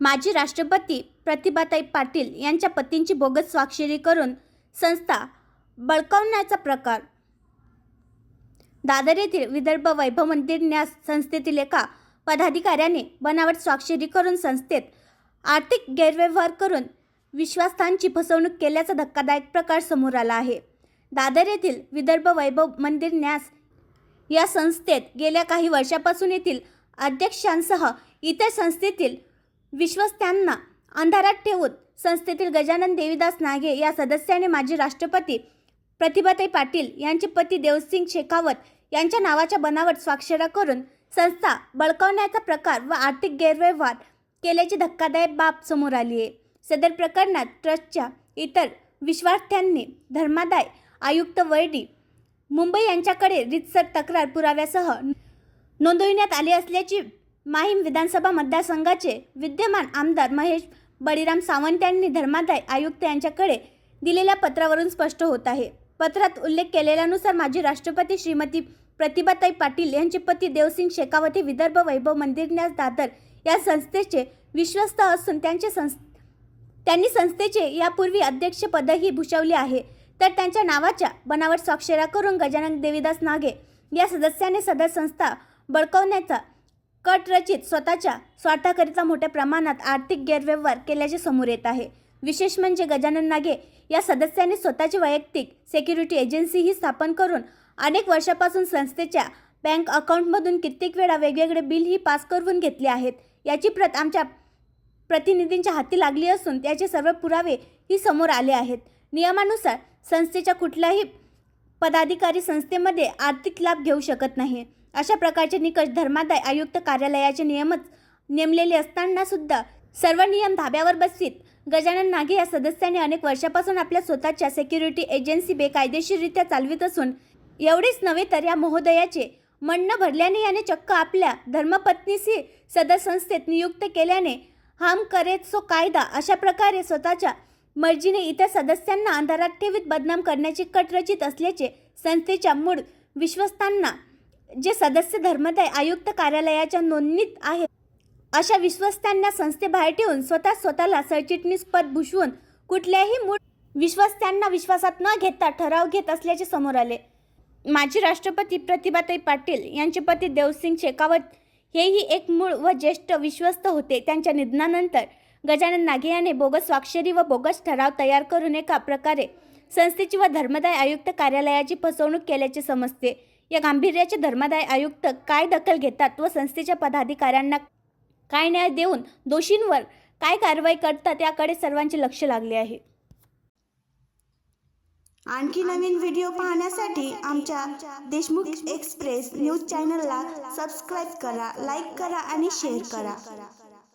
माजी राष्ट्रपती प्रतिभाताई पाटील यांच्या पतींची बोगस स्वाक्षरी करून संस्था बळकावण्याचा प्रकार. दादर येथील विदर्भ वैभव मंदिर न्यास संस्थेतील एका पदाधिकाऱ्याने बनावट स्वाक्षरी करून संस्थेत आर्थिक गैरव्यवहार करून विश्वास्थांची फसवणूक केल्याचा धक्कादायक प्रकार समोर आला आहे. दादर येथील विदर्भ वैभव मंदिर न्यास या संस्थेत गेल्या काही वर्षापासून येथील अध्यक्षांसह इतर संस्थेतील विश्वस्त्यांना अंधारात ठेवून संस्थेतील गजानन देवीदास नागे या सदस्याने माजी राष्ट्रपती प्रतिभाताई पाटील यांचे पती देवसिंग शेखावत यांच्या नावाच्या बनावट स्वाक्षऱ्या करून संस्था बळकावण्याचा प्रकार व आर्थिक गैरव्यवहार केल्याची धक्कादायक बाब समोर आली आहे. सदर प्रकरणात ट्रस्टच्या इतर विश्वार्थ्यांनी धर्मादाय आयुक्त वैडी मुंबई यांच्याकडे रितसर तक्रार पुराव्यासह नोंदविण्यात आली असल्याची माहीम विधानसभा मतदारसंघाचे विद्यमान आमदार महेश बळीराम सावंत यांनी धर्मादाय आयुक्त यांच्याकडे दिलेल्या पत्रावरून स्पष्ट होत आहे. पत्रात उल्लेख केलेल्यानुसार माजी राष्ट्रपती श्रीमती प्रतिभाताई पाटील यांचे पती देवसिंग शेकावती विदर्भ वैभव मंदिर न्यास दादर या संस्थेचे विश्वस्त असून त्यांचे संस त्यांनी संस्थेचे यापूर्वी अध्यक्षपदही भूषवले आहे. तर त्यांच्या नावाच्या बनावट स्वाक्षऱ्या करून गजानन देवीदास नागे या सदस्याने सदर संस्था बळकावण्याचा कट रचित स्वतःच्या स्वार्थाकरिता मोठ्या प्रमाणात आर्थिक गैरव्यवहार केल्याचे समोर येत आहे. विशेष म्हणजे गजानन नागे या सदस्याने स्वतःची वैयक्तिक सेक्युरिटी एजन्सीही स्थापन करून अनेक वर्षापासून संस्थेच्या बँक अकाउंटमधून कित्येक वेळा वेगवेगळे बिलही पास करून घेतले आहेत. याची प्रत आमच्या प्रतिनिधींच्या हाती लागली असून त्याचे सर्व पुरावे ही समोर आले आहेत. नियमानुसार संस्थेच्या कुठल्याही पदाधिकारी संस्थेमध्ये आर्थिक लाभ घेऊ शकत नाही. अशा प्रकारचे निकष धर्मादाय आयुक्त कार्यालयाचे नियमच नेमलेले असताना सुद्धा सर्व नियम धाब्यावर बसवीत. गजानन नागे या सदस्याने अनेक वर्षापासून आपल्या स्वतःच्या सेक्युरिटी एजन्सी बेकायदेशीररित्या चालवित असून एवढेच नव्हे तर या महोदयाचे म्हणणं भरल्याने याने चक्क आपल्या धर्मपत्नीशी सदर संस्थेत नियुक्त केल्याने हम करेत सो कायदा अशा प्रकारे स्वतःच्या मर्जीने इतर सदस्यांना अंधारात ठेवीत बदनाम करण्याची कट रचित असल्याचे संस्थेच्या मूळ विश्वस्तांना जे सदस्य धर्मदाय आयुक्त कार्यालयाच्या नोंदणीत आहे अशा विश्वस्तांना संस्थेबाहेर ठेवून स्वतः स्वतःला सरचिटणीस पद भूषवून कुठल्याही मूळ विश्वस्तांना विश्वासात न घेता ठराव घेत असल्याचे समोर आले. माजी राष्ट्रपती प्रतिभाताई पाटील यांचे पती देवसिंग शेखावत हेही एक मूळ व ज्येष्ठ विश्वस्त होते. त्यांच्या निधनानंतर गजानन नागे याने बोगस स्वाक्षरी व बोगस ठराव तयार करून एका प्रकारे संस्थेची व धर्मदाय आयुक्त कार्यालयाची फसवणूक केल्याचे समजते. या गांभीर्याचे धर्मादाय आयुक्त काय दखल घेतात व संस्थेच्या पदाधिकाऱ्यांना काय न्याय देऊन दोषींवर काय कारवाई करतात याकडे सर्वांचे लक्ष लागले आहे. आणखी नवीन व्हिडिओ पाहण्यासाठी आमच्या देशमुख एक्सप्रेस न्यूज चॅनलला सबस्क्राईब करा लाईक करा आणि शेअर करा.